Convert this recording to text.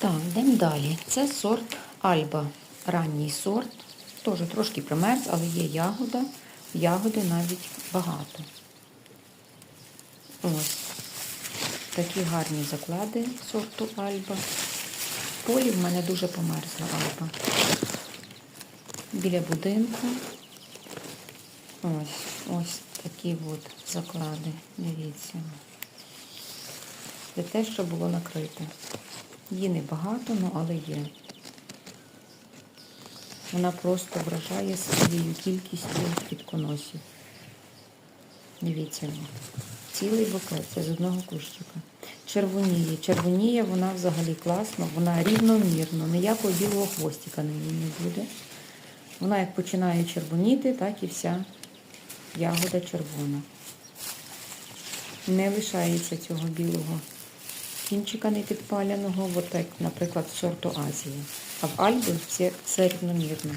Так, йдемо далі. Це сорт Альба. Ранній сорт. Теж трошки примерз, але є ягода. Ягоди навіть багато. Ось. Такі гарні заклади сорту Альба. Полі в мене дуже померзла Альба. Біля будинку. Ось, ось такі от заклади. Дивіться. Це те, що було накрите. Її небагато, ну але є. Вона просто вражає своєю кількістю квітконосів. Дивіться, цілий букет, це з одного кущика. Червоніє. Червоніє вона взагалі класно, вона рівномірно, ніякого білого хвостика на ній не буде. Вона як починає червоніти, так і вся ягода червона. Не лишається цього білого кінчика не підпаленого, от як, наприклад, сорту Азії. А в Альбі все, все рівномірно.